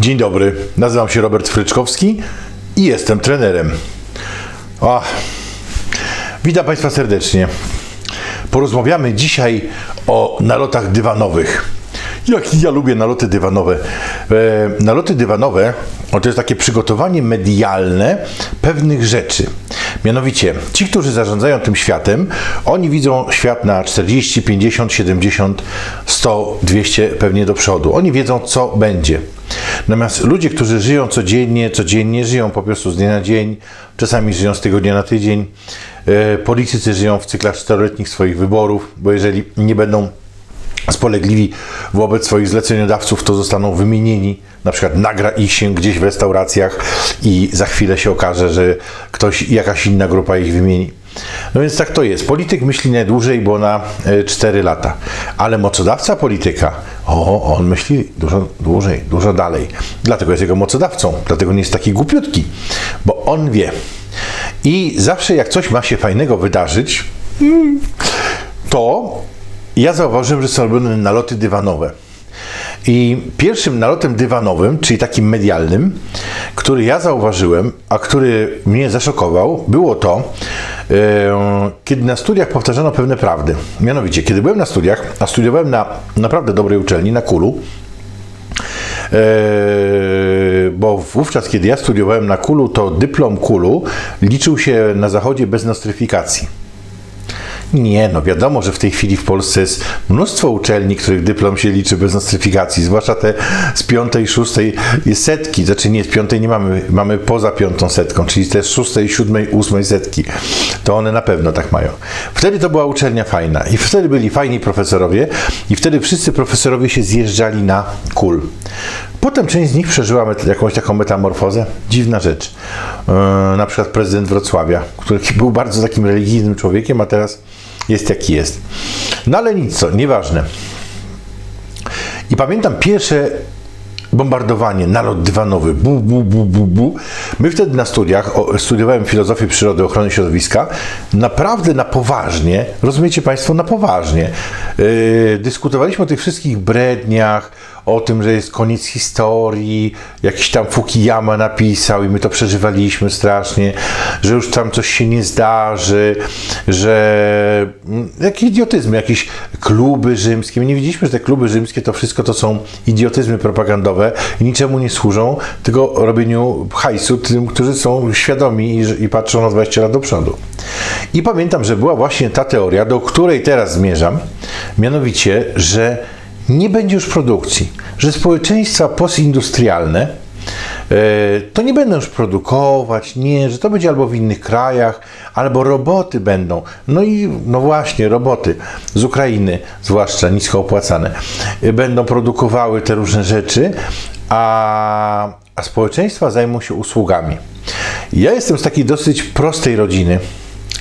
Dzień dobry, nazywam się Robert Fryczkowski i jestem trenerem. Witam Państwa serdecznie. Porozmawiamy dzisiaj o nalotach dywanowych. Jak ja lubię naloty dywanowe. E, naloty dywanowe to jest takie przygotowanie medialne pewnych rzeczy. Mianowicie, ci, którzy zarządzają tym światem, oni widzą świat na 40, 50, 70, 100, 200 pewnie do przodu. Oni wiedzą, co będzie. Natomiast ludzie, którzy żyją codziennie, codziennie żyją po prostu z dnia na dzień, czasami żyją z tygodnia na tydzień. E, politycy żyją w cyklach czteroletnich swoich wyborów, bo jeżeli nie będą spolegliwi wobec swoich zleceniodawców, to zostaną wymienieni. Na przykład nagra ich się gdzieś w restauracjach i za chwilę się okaże, że ktoś, jakaś inna grupa ich wymieni. No więc tak to jest. Polityk myśli najdłużej, bo na 4 lata. Ale mocodawca polityka, o, on myśli dużo dłużej, dużo dalej. Dlatego jest jego mocodawcą, dlatego nie jest taki głupiutki, bo on wie. I zawsze jak coś ma się fajnego wydarzyć, to ja zauważyłem, że są robione naloty dywanowe. I pierwszym nalotem dywanowym, czyli takim medialnym, który ja zauważyłem, a który mnie zaszokował, było to, e, kiedy na studiach powtarzano pewne prawdy. Mianowicie, kiedy byłem na studiach, a studiowałem na naprawdę dobrej uczelni, na Kulu, e, bo wówczas, kiedy ja studiowałem na Kulu, to dyplom Kulu liczył się na zachodzie bez nostryfikacji. Nie, no wiadomo, że w tej chwili w Polsce jest mnóstwo uczelni, których dyplom się liczy bez nostryfikacji, zwłaszcza te z piątej, szóstej setki, znaczy nie, z piątej nie mamy, mamy poza piątą setką, czyli te z szóstej, siódmej, ósmej setki. To one na pewno tak mają. Wtedy to była uczelnia fajna i wtedy byli fajni profesorowie i wtedy wszyscy profesorowie się zjeżdżali na kul. Potem część z nich przeżyła jakąś taką metamorfozę. Dziwna rzecz. Yy, na przykład prezydent Wrocławia, który był bardzo takim religijnym człowiekiem, a teraz jest jaki jest. No ale nic, co, nieważne. I pamiętam pierwsze bombardowanie, nalot dywanowy, bu, bu, bu, bu, bu. My wtedy na studiach, o, studiowałem filozofię przyrody, ochrony środowiska, naprawdę na poważnie, rozumiecie Państwo, na poważnie, yy, dyskutowaliśmy o tych wszystkich bredniach, o tym, że jest koniec historii, jakiś tam Fukuyama napisał i my to przeżywaliśmy strasznie, że już tam coś się nie zdarzy, że mm, jakie idiotyzmy, jakieś kluby rzymskie. My nie widzieliśmy, że te kluby rzymskie to wszystko to są idiotyzmy propagandowe i niczemu nie służą, tylko robieniu hajsu tym, którzy są świadomi i, i patrzą na 20 lat do przodu. I pamiętam, że była właśnie ta teoria, do której teraz zmierzam, mianowicie, że nie będzie już produkcji, że społeczeństwa postindustrialne e, to nie będą już produkować, nie, że to będzie albo w innych krajach, albo roboty będą. No i no właśnie, roboty z Ukrainy, zwłaszcza nisko opłacane, e, będą produkowały te różne rzeczy, a, a społeczeństwa zajmą się usługami. Ja jestem z takiej dosyć prostej rodziny,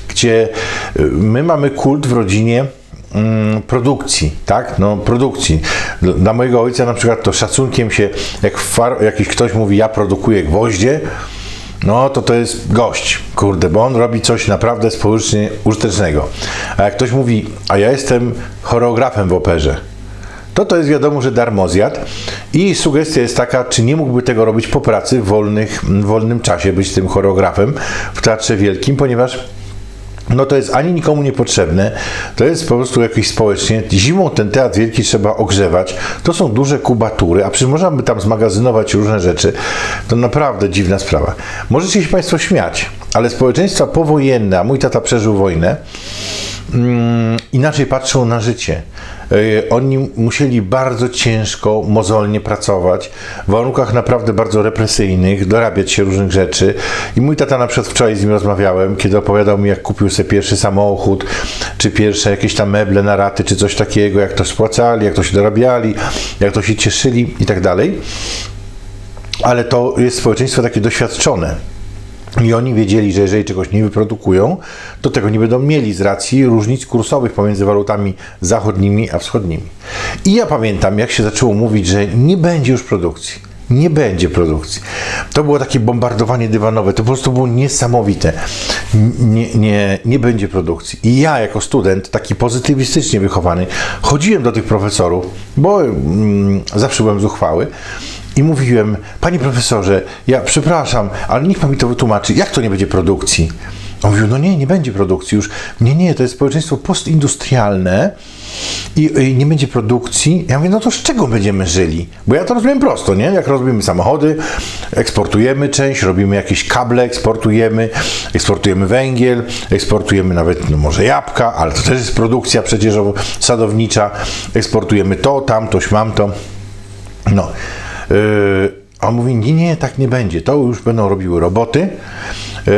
gdzie e, my mamy kult w rodzinie produkcji, tak? No, produkcji. Dla mojego ojca na przykład to szacunkiem się, jak far, jakiś ktoś mówi, ja produkuję gwoździe, no to to jest gość, kurde, bo on robi coś naprawdę społecznie użytecznego. A jak ktoś mówi, a ja jestem choreografem w operze, to to jest wiadomo, że darmozjad i sugestia jest taka, czy nie mógłby tego robić po pracy w, wolnych, w wolnym czasie, być tym choreografem w Teatrze Wielkim, ponieważ no to jest ani nikomu niepotrzebne, to jest po prostu jakieś społecznie. Zimą ten teatr wielki trzeba ogrzewać. To są duże kubatury, a przecież można by tam zmagazynować różne rzeczy. To naprawdę dziwna sprawa. Możecie się Państwo śmiać, ale społeczeństwa powojenne, a mój tata przeżył wojnę, inaczej patrzą na życie. E, Oni musieli bardzo ciężko, mozolnie pracować, w warunkach naprawdę bardzo represyjnych, dorabiać się różnych rzeczy. I mój tata na przykład wczoraj z nim rozmawiałem, kiedy opowiadał mi, jak kupił sobie pierwszy samochód, czy pierwsze jakieś tam meble na raty, czy coś takiego, jak to spłacali, jak to się dorabiali, jak to się cieszyli i tak dalej. Ale to jest społeczeństwo takie doświadczone. I oni wiedzieli, że jeżeli czegoś nie wyprodukują, to tego nie będą mieli z racji różnic kursowych pomiędzy walutami zachodnimi a wschodnimi. I ja pamiętam, jak się zaczęło mówić, że nie będzie już produkcji. Nie będzie produkcji. To było takie bombardowanie dywanowe, to po prostu było niesamowite. Nie, nie, nie będzie produkcji. I ja, jako student, taki pozytywistycznie wychowany, chodziłem do tych profesorów, bo mm, zawsze byłem zuchwały I mówiłem, panie profesorze, ja przepraszam, ale niech pan mi to wytłumaczy, jak to nie będzie produkcji? On mówił, no nie, nie będzie produkcji już. Nie, nie, to jest społeczeństwo postindustrialne i, i nie będzie produkcji. Ja mówię, no to z czego będziemy żyli? Bo ja to rozumiem prosto, nie? Jak robimy samochody, eksportujemy część, robimy jakieś kable, eksportujemy, eksportujemy węgiel, eksportujemy nawet, no może jabłka, ale to też jest produkcja przecież sadownicza, eksportujemy to, tamto, śmamto. No. Yy, a on mówi, nie, nie, tak nie będzie. To już będą robiły roboty. Yy,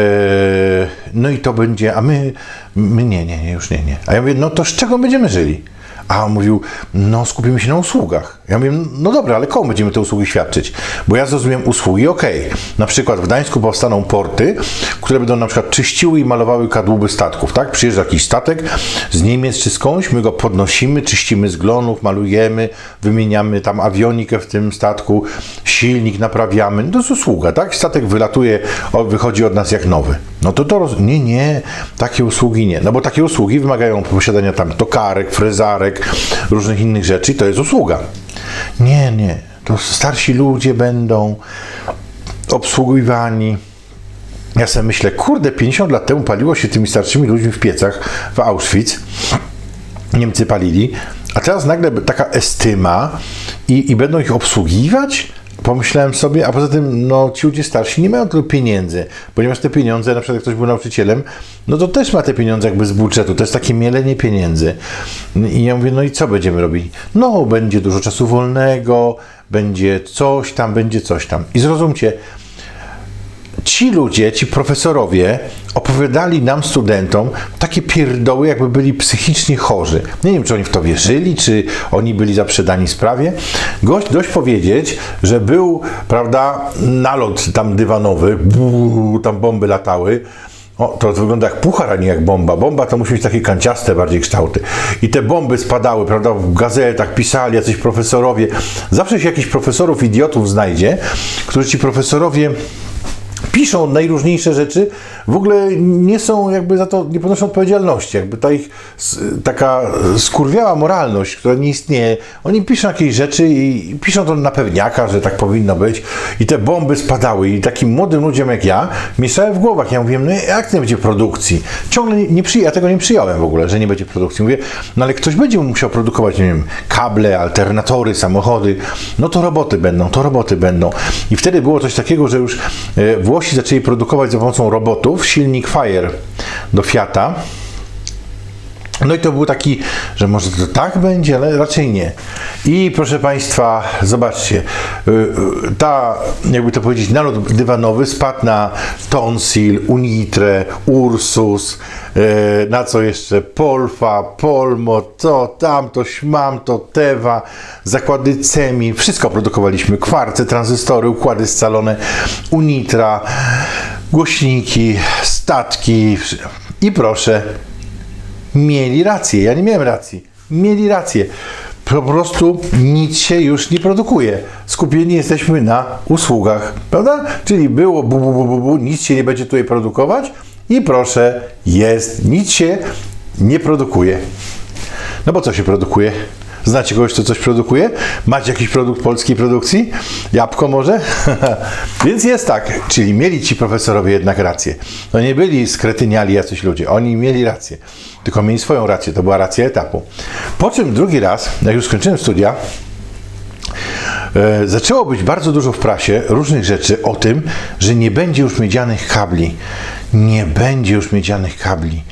no i to będzie, a my, my nie, nie, nie, już nie, nie. A ja mówię, no to z czego będziemy żyli? A on mówił, no skupimy się na usługach. Ja mówię, no dobra, ale komu będziemy te usługi świadczyć? Bo ja zrozumiem usługi, okej. Okay. Na przykład w Gdańsku powstaną porty, które będą na przykład czyściły i malowały kadłuby statków, tak? Przyjeżdża jakiś statek z Niemiec czy skądś, my go podnosimy, czyścimy z glonów, malujemy, wymieniamy tam awionikę w tym statku, silnik naprawiamy. No to jest usługa, tak? Statek wylatuje, wychodzi od nas jak nowy. No to to, roz... nie, nie, takie usługi nie. No bo takie usługi wymagają posiadania tam tokarek, frezarek, różnych innych rzeczy to jest usługa. Nie, nie, to starsi ludzie będą obsługiwani. Ja sobie myślę, kurde, 50 lat temu paliło się tymi starszymi ludźmi w piecach w Auschwitz. Niemcy palili, a teraz nagle taka estyma i, i będą ich obsługiwać? Pomyślałem sobie, a poza tym, no ci ludzie starsi nie mają tylu pieniędzy, ponieważ te pieniądze, na przykład jak ktoś był nauczycielem, no to też ma te pieniądze jakby z budżetu, to jest takie mielenie pieniędzy. I ja mówię, no i co będziemy robić? No, będzie dużo czasu wolnego, będzie coś tam, będzie coś tam. I zrozumcie, ci ludzie, ci profesorowie opowiadali nam, studentom, takie pierdoły, jakby byli psychicznie chorzy. Nie wiem, czy oni w to wierzyli, czy oni byli zaprzedani sprawie. Gość, dość powiedzieć, że był, prawda, nalot tam dywanowy, buu, tam bomby latały, o, to wygląda jak puchar, a nie jak bomba. Bomba to musi mieć takie kanciaste bardziej kształty. I te bomby spadały, prawda, w gazetach pisali jacyś profesorowie. Zawsze się jakichś profesorów idiotów znajdzie, którzy ci profesorowie piszą najróżniejsze rzeczy, w ogóle nie są jakby za to, nie ponoszą odpowiedzialności, jakby ta ich taka skurwiała moralność, która nie istnieje. Oni piszą jakieś rzeczy i piszą to na pewniaka, że tak powinno być i te bomby spadały i takim młodym ludziom jak ja mieszały w głowach. Ja mówiłem, no jak nie będzie produkcji? Ciągle nie, nie ja tego nie przyjąłem w ogóle, że nie będzie produkcji. Mówię, no ale ktoś będzie musiał produkować, nie wiem, kable, alternatory, samochody, no to roboty będą, to roboty będą. I wtedy było coś takiego, że już e, Włosi zaczęli produkować za pomocą robotów silnik Fire do Fiata. No i to był taki, że może to tak będzie, ale raczej nie. I proszę Państwa, zobaczcie, y, y, ta, jakby to powiedzieć, nalot dywanowy spadł na Tonsil, Unitre, Ursus, y, na co jeszcze Polfa, Polmo, to, tamto, śmamto, Teva, zakłady CEMI, wszystko produkowaliśmy, kwarce, tranzystory, układy scalone, Unitra, głośniki, statki i proszę, mieli rację. Ja nie miałem racji. Mieli rację. Po prostu nic się już nie produkuje. Skupieni jesteśmy na usługach, prawda? Czyli było bu, bu, bu, bu, bu nic się nie będzie tutaj produkować i proszę, jest, nic się nie produkuje. No bo co się produkuje? Znacie kogoś, kto coś produkuje? Macie jakiś produkt polskiej produkcji? Jabłko może? Więc jest tak, czyli mieli ci profesorowie jednak rację. No nie byli skretyniali jacyś ludzie, oni mieli rację. Tylko mieli swoją rację, to była racja etapu. Po czym drugi raz, jak już skończyłem studia, e, zaczęło być bardzo dużo w prasie różnych rzeczy o tym, że nie będzie już miedzianych kabli. Nie będzie już miedzianych kabli.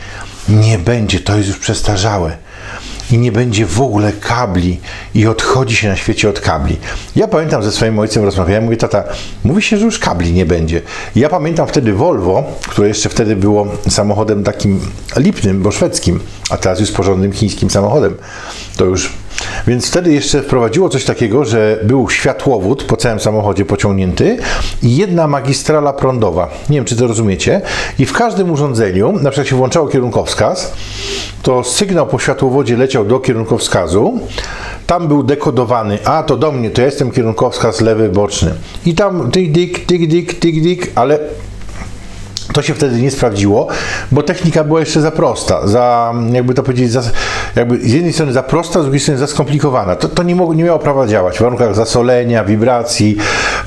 Nie będzie, to jest już przestarzałe i nie będzie w ogóle kabli i odchodzi się na świecie od kabli. Ja pamiętam ze swoim ojcem rozmawiałem, mówię, tata, mówi się, że już kabli nie będzie. Ja pamiętam wtedy Volvo, które jeszcze wtedy było samochodem takim lipnym, bo szwedzkim, a teraz już porządnym chińskim samochodem. To już więc wtedy jeszcze wprowadziło coś takiego, że był światłowód po całym samochodzie pociągnięty i jedna magistrala prądowa. Nie wiem, czy to rozumiecie. I w każdym urządzeniu, na przykład się włączało kierunkowskaz, to sygnał po światłowodzie leciał do kierunkowskazu. Tam był dekodowany, a to do mnie, to ja jestem kierunkowskaz lewy boczny. I tam tik dik, tik dik, dik, ale to się wtedy nie sprawdziło, bo technika była jeszcze za prosta, za, jakby to powiedzieć, za, jakby z jednej strony za prosta, z drugiej strony za skomplikowana. To, to nie, mogło, nie miało prawa działać w warunkach zasolenia, wibracji.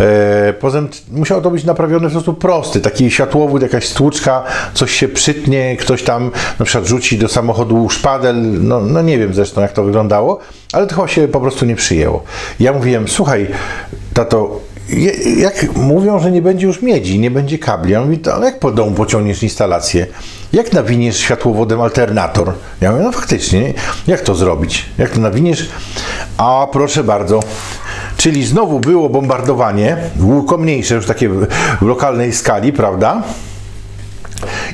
E, poza musiało to być naprawione w sposób prosty. Taki światłowód, jakaś stłuczka, coś się przytnie, ktoś tam na przykład rzuci do samochodu szpadel. No, no nie wiem zresztą, jak to wyglądało, ale to chyba się po prostu nie przyjęło. Ja mówiłem, słuchaj, tato, jak mówią, że nie będzie już miedzi, nie będzie kabli. Ja mówię, to, ale jak po domu pociągniesz instalację? Jak nawiniesz światłowodem alternator? Ja mówię, no faktycznie, jak to zrobić? Jak to nawiniesz? A proszę bardzo. Czyli znowu było bombardowanie, tylko mniejsze, już takie w lokalnej skali, prawda?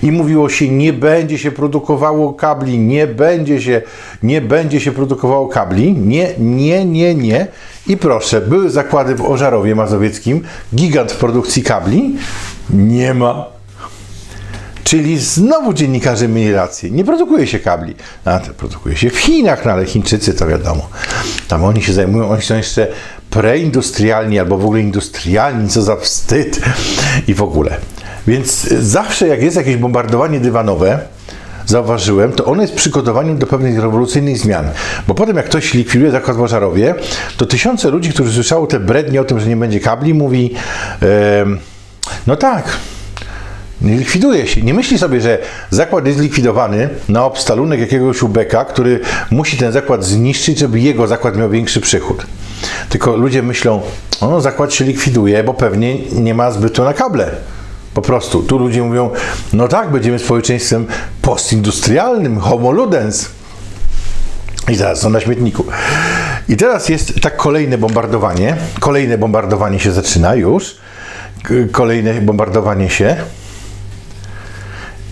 I mówiło się, nie będzie się produkowało kabli, nie będzie się, nie będzie się produkowało kabli, nie, nie, nie, nie. I proszę, były zakłady w Ożarowie Mazowieckim, gigant w produkcji kabli, nie ma. Czyli znowu dziennikarze mieli rację. Nie produkuje się kabli. A to produkuje się w Chinach, no ale Chińczycy to wiadomo. Tam oni się zajmują, oni są jeszcze preindustrialni albo w ogóle industrialni, co za wstyd i w ogóle. Więc zawsze jak jest jakieś bombardowanie dywanowe, zauważyłem, to ono jest przygotowaniem do pewnych rewolucyjnych zmian. Bo potem jak ktoś likwiduje zakład w to tysiące ludzi, którzy słyszało te brednie o tym, że nie będzie kabli, mówi no tak, nie likwiduje się. Nie myśli sobie, że zakład jest likwidowany na obstalunek jakiegoś ubeka, który musi ten zakład zniszczyć, żeby jego zakład miał większy przychód. Tylko ludzie myślą, o, zakład się likwiduje, bo pewnie nie ma zbytu na kable. Po prostu. Tu ludzie mówią, no tak, będziemy społeczeństwem postindustrialnym, homo ludens. I zaraz są na śmietniku. I teraz jest tak kolejne bombardowanie. Kolejne bombardowanie się zaczyna już. Kolejne bombardowanie się.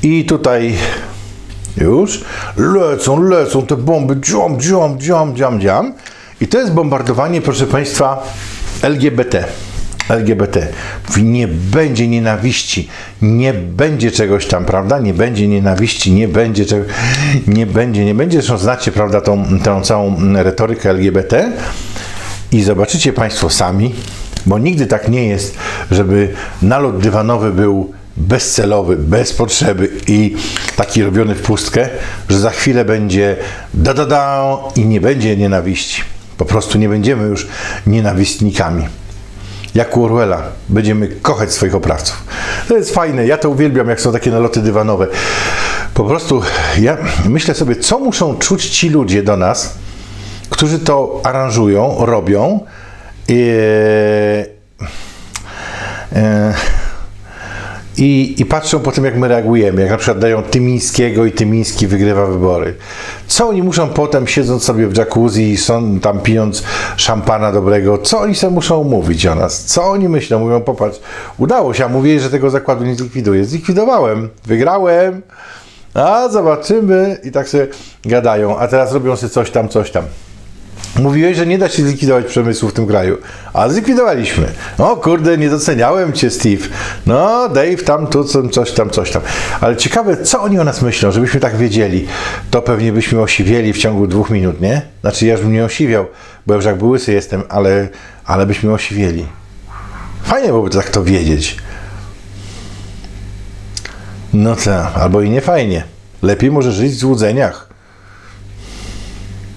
I tutaj już lecą, lecą te bomby, dziam, dziam, dziam, dziam, dziam. I to jest bombardowanie, proszę Państwa, LGBT. LGBT. Mówi, nie będzie nienawiści, nie będzie czegoś tam, prawda? Nie będzie nienawiści, nie będzie czegoś, nie będzie, nie będzie. Zresztą znacie, prawda, tą, tą całą retorykę LGBT i zobaczycie Państwo sami, bo nigdy tak nie jest, żeby nalot dywanowy był bezcelowy, bez potrzeby i taki robiony w pustkę, że za chwilę będzie da da da i nie będzie nienawiści. Po prostu nie będziemy już nienawistnikami. Jak u Orwella, będziemy kochać swoich oprawców. To jest fajne, ja to uwielbiam, jak są takie naloty dywanowe. Po prostu ja myślę sobie, co muszą czuć ci ludzie do nas, którzy to aranżują, robią. I, e, i, I patrzą po tym, jak my reagujemy. Jak na przykład dają Tymińskiego i Tymiński wygrywa wybory. Co oni muszą potem, siedząc sobie w jacuzzi i są tam pijąc szampana dobrego, co oni sobie muszą mówić o nas? Co oni myślą? Mówią, popatrz, udało się, a mówię, że tego zakładu nie zlikwiduję. Zlikwidowałem, wygrałem, a zobaczymy. I tak sobie gadają, a teraz robią sobie coś tam, coś tam. Mówiłeś, że nie da się zlikwidować przemysłu w tym kraju, a zlikwidowaliśmy. O kurde, nie doceniałem cię, Steve. No, Dave, tam, tu, co- coś tam, coś tam. Ale ciekawe, co oni o nas myślą, żebyśmy tak wiedzieli. To pewnie byśmy osiwieli w ciągu dwóch minut, nie? Znaczy, ja już bym nie osiwiał, bo już jak łysy jestem, ale, ale byśmy osiwieli. Fajnie byłoby tak to wiedzieć. No tak, albo i nie fajnie. Lepiej może żyć w złudzeniach.